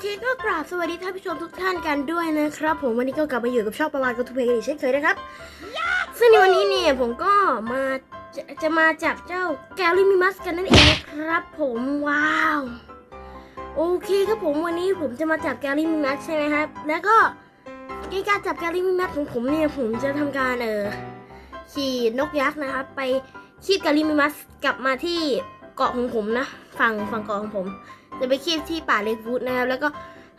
เคก็กราบสวัสดีท่านผู้ชมทุกท่านกันด้วยนะครับ ผมวันนี้ก็กลับมาอยู่กับช่องประวัติกับทุกเพลงอีกเช่นเคยนะครับ ซึ่งในวันนี้เนี่ยผมก็มาจะจะมาจับเจ้าแกลลี่มิมัสกันนั่นเองนะครับ ผมว้าว โอเคครับผมวันนี้ผมจะมาจับแกลลี่มิมัสใช่ไหมครับ แล้วก็ในการจับแกลลี่มิมัสของผมเนี่ยผมจะทำการเออขี่นกยักษ์นะครับ ไปคีบแกลลี่มิมัสกลับมาที่เกาะของผมนะ ฝั่งฝั่งเกาะของผม จะไปคีบที่ป่าเลกวูดนะครับ แล้วก็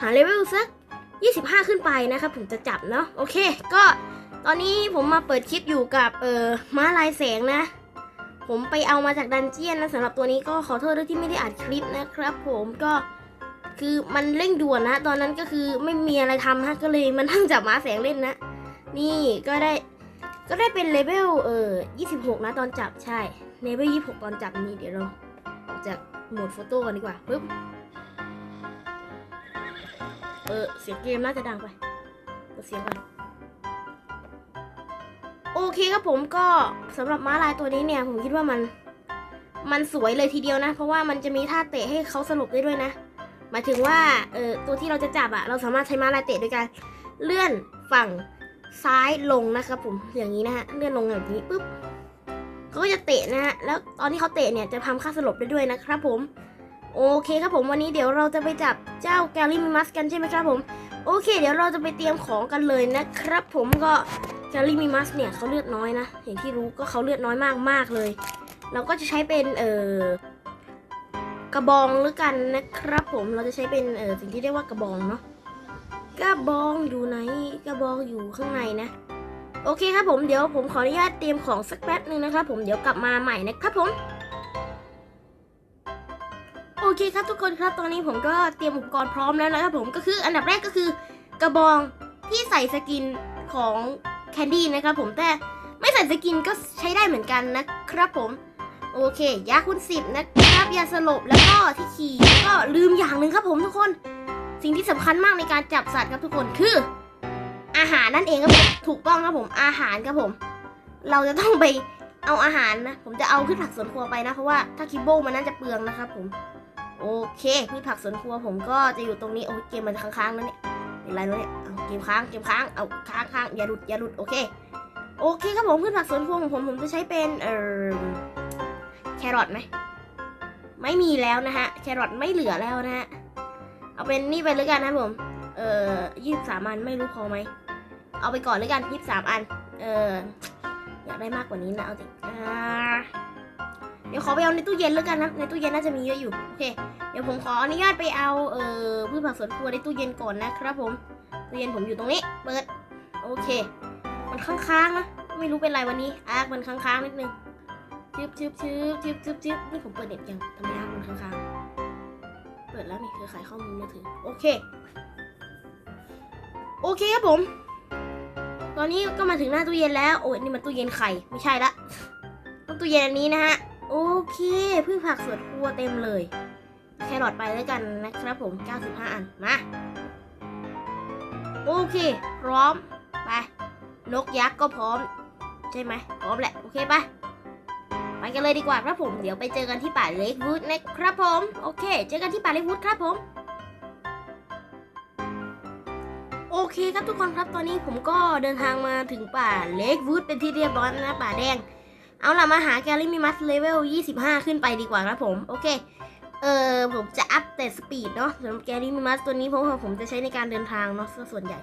หาเลเวลสัก 25 ขึ้นไปนะครับผมจะจับเนาะโอเค ก็ตอนนี้ผมมาเปิดคลิปอยู่กับเออม้าลายแสงนะ ผมไปเอามาจากดันเจียนนะสำหรับตัวนี้ก็ขอโทษด้วยที่ไม่ได้อัดคลิปนะครับ ผมก็คือมันเร่งด่วนนะ ตอนนั้นก็คือไม่มีอะไรทำฮะก็เลยมานั่งจับม้าแสงเล่นนะ นี่ก็ได้ก็ได้เป็นเลเวลเออ26 นะตอนจับใช่เลเวล26 ตอนจับนี่เดี๋ยวเราออกจากโหมดโฟโต้กันดีกว่าปึ๊บ เออเสียงเกมน่าจะดังไปเปิดเสียงก่อนโอเคครับผมก็สำหรับม้าลายตัวนี้เนี่ย ผมคิดว่ามัน มันสวยเลยทีเดียวนะ เพราะว่ามันจะมีท่าเตะให้เขาสรุปได้ด้วยนะหมายถึงว่าเออตัวที่เราจะจับอะเราสามารถใช้ม้าลายเตะโดยการเลื่อนฝั่งซ้ายลงนะครับผมอย่างนี้นะฮะเลื่อนลงแบบนี้ปุ๊บเขาก็จะเตะนะฮะแล้วตอนที่เขาเตะเนี่ยจะทำค่าสลบได้ด้วยนะครับผม โอเคครับผมวันนี้เดี๋ยวเราจะไปจับเจ้าแกลลี่มิมัสกันใช่ไหมครับผมโอเค เดี๋ยวเราจะไปเตรียมของกันเลยนะครับ ผมก็แกลลี่มิมัสเนี่ยเขาเลือดน้อยนะอย่างที่รู้ก็เขาเลือดน้อยมากมากเลย เราก็จะใช้เป็นเอ่อกระบองหรือกันนะครับ ผมเราจะใช้เป็นเอ่อสิ่งที่เรียกว่ากระบองเนาะกระบองอยู่ไหนกระบองอยู่ข้างในนะ โอเคครับผมเดี๋ยวผมขออนุญาตเตรียมของสักแป๊บหนึ่งนะครับผมเดี๋ยวกลับมาใหม่นะครับผม เคครับทุกคนครับตอนนี้ผมก็เตรียมอุปกรณ์พร้อมแล้วนะครับผมก็คืออันดับแรกก็คือกระบองที่ใส่สกินของแคนดี้นะครับผมแต่ไม่ใส่สกินก็ใช้ได้เหมือนกันนะครับผม โอเคยาคุณสิบนะครับยาสลบแล้วก็ที่ขี่ก็ลืมอย่างหนึ่งครับผมทุกคน สิ่งที่สำคัญมากในการจับสัตว์ครับทุกคนคือ อาหารนั่นเองครับผมถูกต้องครับผมอาหารครับผม เราจะต้องไปเอาอาหารนะ ผมจะเอาขึ้นผักสวนครัวไปนะ เพราะว่าถ้าคิโบมันน่าจะเปลืองนะครับผม โอเคพืชผักสวนครัวผมก็จะอยู่ตรงนี้โอ้เกมมันค้างๆแล้วเนี่ยเป็นไรแล้วเนี่ยเอาเกมค้างเกมค้างเอาค้างค้างอย่าหลุดอย่าหลุดโอเคโอเคครับผมพืชผักสวนครัวของผมผมจะใช้เป็นเอ่อแครอทไหมไม่มีแล้วนะฮะแครอทไม่เหลือแล้วนะฮะเอาเป็นนี่ไปเลยกันนะผมเอ่อยี่สิบสามอันไม่รู้พอไหมเอาไปก่อนเลยกันยี่สิบสามอันเอออยากได้มากกว่านี้นะเอาจริงอ่าเดี๋ยวขอไปเอาในตู้เย็นแล้วกันนะ ในตู้เย็นน่าจะมีเยอะอยู่ โอเค ดี๋ยวผมขออนุญาตไปเอาเอ่อพืชผักสวนครัวในตู้เย็นก่อนนะครับผมตู้เย็นผมอยู่ตรงนี้ เปิด โอเค มันค้างๆนะไม่รู้เป็นไรวันนี้อาร์คมันค้างๆนิดนึงชึบชึบชึบชึบชึบชึบนี่ผมเปิดเน็ตยังทำไมอาร์คมันค้างๆเปิดแล้วนี่คือขายข้อมูลมือถือโอเค โอเคครับผม ตอนนี้ก็มาถึงหน้าตู้เย็นแล้ว โอ้ยนี่มันตู้เย็นไข่ไม่ใช่ละต้องตู้เย็นอันนี้นะฮะโอเคพืชผักสวนครัวเต็มเลย แครอทไปแล้วยกันนะครับผม 95 อัน มา โอเค พร้อม ไป นกยักษ์ก็พร้อม ใช่ไหม พร้อมแหละ โอเคไปไปกันเลยดีกว่าครับผม เดี๋ยวไปเจอกันที่ป่าเล็กวูดนะครับผม โอเค เจอกันที่ป่าเล็กวูดครับผม โอเคครับทุกคนครับ ตอนนี้ผมก็เดินทางมาถึงป่าเล็กวูดเป็นที่เรียบร้อยแล้วนะป่าแดง เอาล่ะมาหาแกลลี่มิมัสเลเวล 25 ขึ้นไปดีกว่าครับผม โอเค เออผมจะอัพแต่สปีดเนาะสำหรับแกลลี่มิมัสตัวนี้เพราะว่าผมจะใช้ในการเดินทางเนาะส่วนใหญ่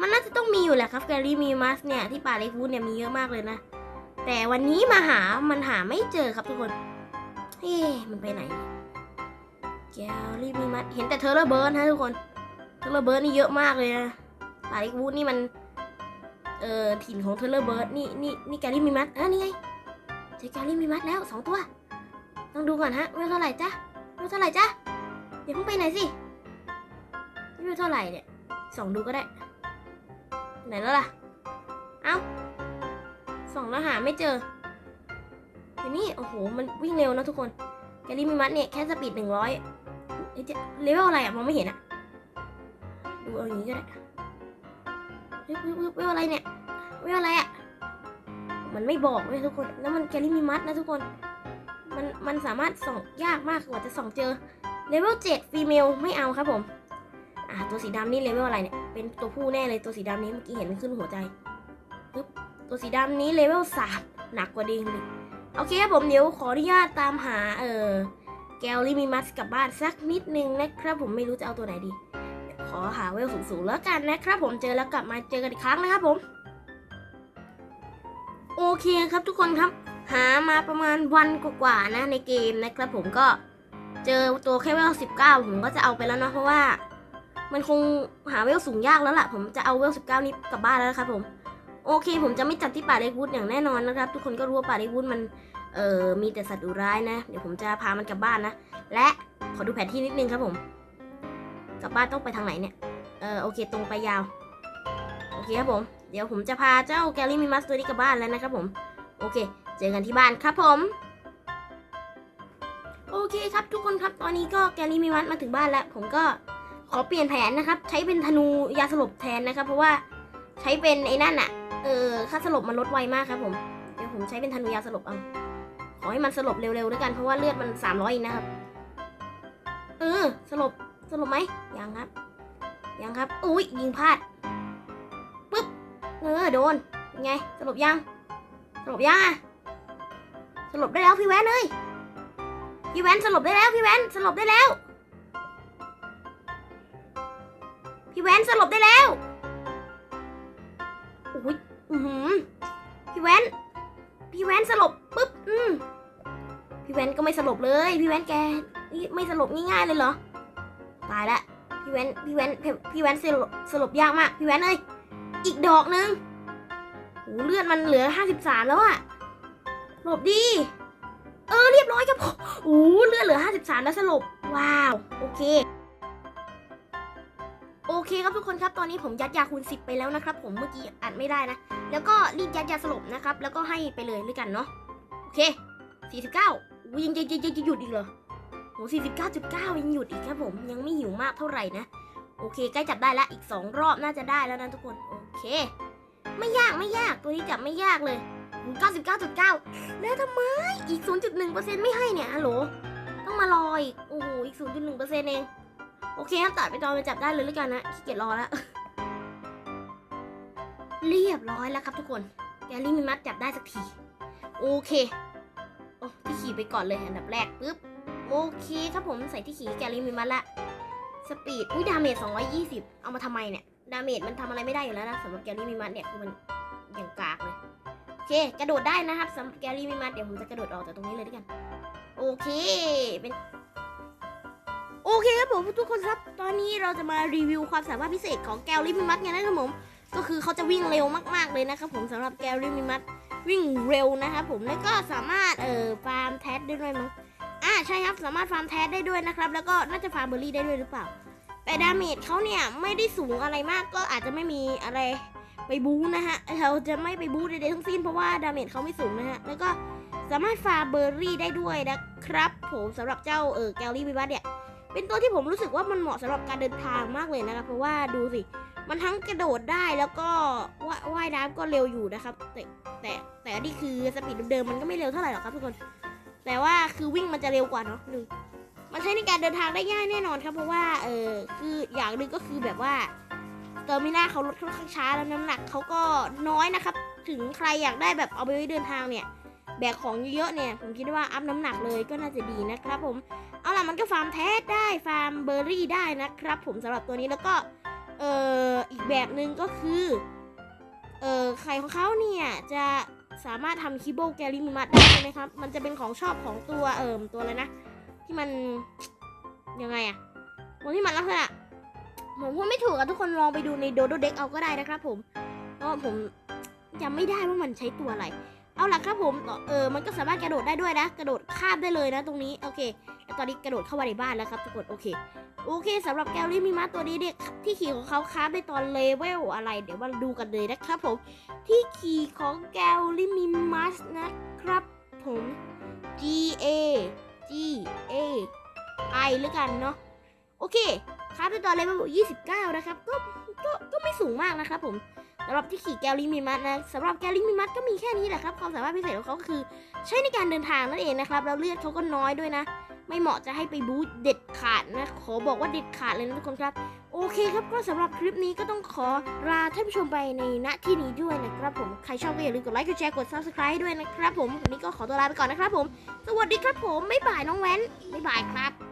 มันน่าจะต้องมีอยู่แหละครับแกลลี่มิมัสเนี่ยที่ป่าเล็กวูดเนี่ยมีเยอะมากเลยนะ แต่วันนี้มาหามันหาไม่เจอครับทุกคนเฮ้มันไปไหนแกลลี่มิมัสเห็นแต่เทอร์เรเบิร์ดนะทุกคนเทอร์เรเบิร์ดนี่เยอะมากเลยนะป่าเล็กวูดนี่มันเอ่อถิ่นของเทอร์เรเบิร์ดนี่นี่นี่แกลลี่มิมัสอะนี่ไงเจอแกลี่มีมัดแล้วสองตัวต้องดูก่อนฮะเวลเท่าไหร่จ๊ะ เท่าไหร่จ๊ะเดี๋ยวเพิ่งไปไหนสิเวลเท่าไหร่เนี่ยส่องดูก็ได้ ไหนแล้วล่ะ เอ้าส่องแล้วหาไม่เจอเดี๋ยวนี้โอ้โห มันวิ่งเร็วนะทุกคน แกลี่มีมัดเนี่ย แค่สปีดหนึ่งร้อยเลเวลอะไรอะมองไม่เห็นอะดูเอาอย่างนี้ก็ได้เฮ้ยเฮ้ยเฮ้ยเวลอะไรเนี่ยเวลอะไรอะมันไม่บอกเลยทุกคน แล้วมันแกลี่มีมัดนะทุกคน มันมันสามารถส่องยากมากกว่าจะส่องเจอเลเวล7ฟีเมลไม่เอาครับผมอะตัวสีดำนี่เลเวลอะไรเนี่ยเป็นตัวผู้แน่เลยตัวสีดำนี้เมื่อกี้เห็นขึ้นหัวใจปึ๊บตัวสีดำนี้เลเวลสามหนักกว่าเดิมเลยโอเคครับผมเดี๋ยวขออนุญาตตามหาเออแกลลิมิมัสกลับบ้านสักนิดนึงนะครับ ผมไม่รู้จะเอาตัวไหนดี ขอหาเวลสูงๆแล้วกันนะครับ ผมเจอแล้วกลับมาเจอกันอีกครั้งนะครับผม โอเคครับทุกคนครับ หามาประมาณวันกว่าๆนะในเกมนะครับผมก็เจอตัวแค่เวล19ผมก็จะเอาไปแล้วเนาะเพราะว่ามันคงหาเวลสูงยากแล้วล่ะ ผมจะเอาเวล19นี้กลับบ้านแล้วครับผมโอเค ผมจะไม่จัดที่ป่าเล็กวูดอย่างแน่นอนนะครับ ทุกคนก็รู้ว่าป่าเล็กวูดมันเอ่อมีแต่สัตว์ดุร้ายนะ เดี๋ยวผมจะพามันกลับบ้านนะ และขอดูแผนที่นิดนึงครับผม กลับบ้านต้องไปทางไหนเนี่ย เออโอเค ตรงไปยาว โอเคครับผม เดี๋ยวผมจะพาเจ้าแกลลี่มิมัสตัวนี้กลับบ้านแล้วนะครับผม โอเค เจอกันที่บ้านครับผม โอเคครับทุกคนครับตอนนี้ก็แกลลี่มิมัสมาถึงบ้านแล้ว ผมก็ขอเปลี่ยนแผนนะครับ ใช้เป็นธนูยาสลบแทนนะครับ เพราะว่าใช้เป็นไอ้นั่นอะเออค่าสลบมันลดไวมากครับ ผมเดี๋ยวผมใช้เป็นธนูยาสลบเอาขอให้มันสลบเร็วๆด้วยกันเพราะว่าเลือดมัน300เองนะครับ เออสลบสลบไหมยังครับ ยังครับอุ้ยยิงพลาดปึ๊บเออโดนเป็นไงสลบยังสลบยังอะ สลบได้แล้วพี่แวนเลยพี่แวนสลบได้แล้วพี่แวนสลบได้แล้ว พี่แวนสลบได้แล้วอุ้ยอือหือพี่แวนพี่แวนสลบปึ๊บอืมพี่แวนก็ไม่สลบเลย พี่แวนแกไม่สลบง่ายๆเลยเหรอตายละพี่แวนพี่แวนพี่พี่แวนสลบสลบยากมากพี่แวนเอ้ยอีกดอกนึงโหเลือดมันเหลือห้าสิบสามแล้วอะ หลบดี เออเรียบร้อยครับผมโอ้เลือดเหลือห้าสิบสามแล้วสลบ ว้าว โอเค โอเคครับทุกคนครับ ตอนนี้ผมยัดยาคูณสิบไปแล้วนะครับ ผมเมื่อกี้อัดไม่ได้นะ แล้วก็รีบยัดยาสลบนะครับ แล้วก็ให้ไปเลยด้วยกันเนาะ โอเคสี่สิบเก้ายังยังยังยังหยุดอีกเหรอโหสี่สิบเก้าจุดเก้ายังหยุดอีกครับผม ยังไม่หิวมากเท่าไหร่นะ โอเค ใกล้จับได้ละ อีก 2 รอบน่าจะได้แล้วนะทุกคน โอเค ไม่ยากไม่ยาก ตัวนี้จับไม่ยากเลย 99.9 แล้วทำไมอีก 0.1%ไม่ให้เนี่ยฮัลโหล ต้องมารออีก โอ้โห อีก 0.1%เอง โอเคครับตัดไปตอนไปจับได้เลยแล้วกันนะขี้เกียจรอแล้วเรียบร้อยแล้วครับทุกคน แกลี่มีมัดจับได้สักที โอเค โอ้ที่ขี่ไปก่อนเลยอันดับแรกปึ๊บ โอเคครับผมใส่ที่ขี่แกลี่มีมัดละ สปีด อุ้ยดาเมจ 220 เอามาทำไมเนี่ย ดาเมจมันทำอะไรไม่ได้อยู่แล้วนะสำหรับแกลี่มิมัสเนี่ยคือมันอย่างกาก เลยโอเค กระโดดได้นะครับสำหรับแกลลี่มิมัสเดี๋ยวผมจะกระโดดออกจากตรงนี้เลยด้วยกัน โอเค เป็น โอเคครับผมทุกคนครับ ตอนนี้เราจะมารีวิวความสามารถพิเศษของแกลลี่มิมัสกันนะครับผม ก็คือเขาจะวิ่งเร็วมาก ๆเลยนะครับผมสำหรับแกลลี่มิมัสวิ่งเร็วนะครับผม แล้วก็สามารถเอ่อฟาร์มแทสได้ด้วยมั้ง อ่าใช่ครับ สามารถฟาร์มแทสได้ด้วยนะครับ แล้วก็น่าจะฟาร์มเบอร์รี่ได้ด้วยหรือเปล่า แต่ดาเมจเขาเนี่ยไม่ได้สูงอะไรมาก ก็อาจจะไม่มีอะไร ไปบู๊นะฮะ เราจะไม่ไปบู๊ใดๆทั้งสิ้นเพราะว่าดาเมจเขาไม่สูงนะฮะ แล้วก็สามารถฟาเบอร์รี่ได้ด้วยนะครับ ผมสำหรับเจ้าเออแกลลี่วิวัตเนี่ย เป็นตัวที่ผมรู้สึกว่ามันเหมาะสำหรับการเดินทางมากเลยนะครับ เพราะว่าดูสิ มันทั้งกระโดดได้แล้วก็ว่าวายน้ำก็เร็วอยู่นะครับ แต่แต่แต่นี่คือสปีดเดิมมันก็ไม่เร็วเท่าไหร่หรอกครับทุกคน แต่ว่าคือวิ่งมันจะเร็วกว่าเนาะหนึ่งมันใช้ในการเดินทางได้ง่ายแน่นอนครับ เพราะว่าเออคืออย่างหนึ่งก็คือแบบว่า เตอร์มินาเขาลดค่อนข้างช้าแล้วน้ำหนักเขาก็น้อยนะครับ ถึงใครอยากได้แบบเอาไปเดินทางเนี่ย แบกของเยอะๆเนี่ย ผมคิดว่าอัพน้ำหนักเลยก็น่าจะดีนะครับผม เอาล่ะมันก็ฟาร์มแทสได้ ฟาร์มเบอร์รี่ได้นะครับผมสำหรับตัวนี้แล้วก็ เอออีกแบบหนึ่งก็คือ เออไข่ของเขาเนี่ยจะสามารถทำคิโบแกลิมิมัดได้ใช่ไหมครับ มันจะเป็นของชอบของตัวเอิมตัวอะไรนะ ที่มันยังไงอะตัวที่มันลักษณะ ผมพูดไม่ถูกอะทุกคนลองไปดูในโดโดเด็กเอาก็ได้นะครับผมเพราะผมจำไม่ได้ว่ามันใช้ตัวอะไร เอาล่ะครับผมเออมันก็สามารถกระโดดได้ด้วยนะ กระโดดข้ามได้เลยนะตรงนี้โอเคแล้วตอนนี้กระโดดเข้ามาในบ้านแล้วครับทุกคนโอเคโอเคสำหรับแกลลี่มีมาตัวนี้เนี่ยที่ขี่ของเขาค้าได้ตอนเลเวลอะไร เดี๋ยวมาดูกันเลยนะครับผมที่ขี่ของแกลลี่มีมัสนะครับผม G A G A I หรือกันเนาะโอเค คาร์ดตอนเลเวล29 นะครับ ก็ก็ก็ไม่สูงมากนะครับผมสำหรับที่ขี่แกลลิมิมัสนะสำหรับแกลลิมิมัสก็มีแค่นี้แหละครับ ความสามารถพิเศษของเขาก็คือ ใช้ในการเดินทางนั่นเองนะครับ แล้วเลือดเขาก็น้อยด้วยนะ ไม่เหมาะจะให้ไปบูทเด็ดขาดนะ ขอบอกว่าเด็ดขาดเลยนะทุกคนครับ โอเคครับ ก็สำหรับคลิปนี้ก็ต้องขอลาท่านผู้ชมไปในณที่นี้ด้วยนะครับผม ใครชอบก็อย่าลืมกดไลค์ กดแชร์ กด subscribe ด้วยนะครับผม วันนี้ก็ขอตัวลาไปก่อนนะครับผม สวัสดีครับผมบ๊ายบายน้องแว้นบ๊ายบายครับ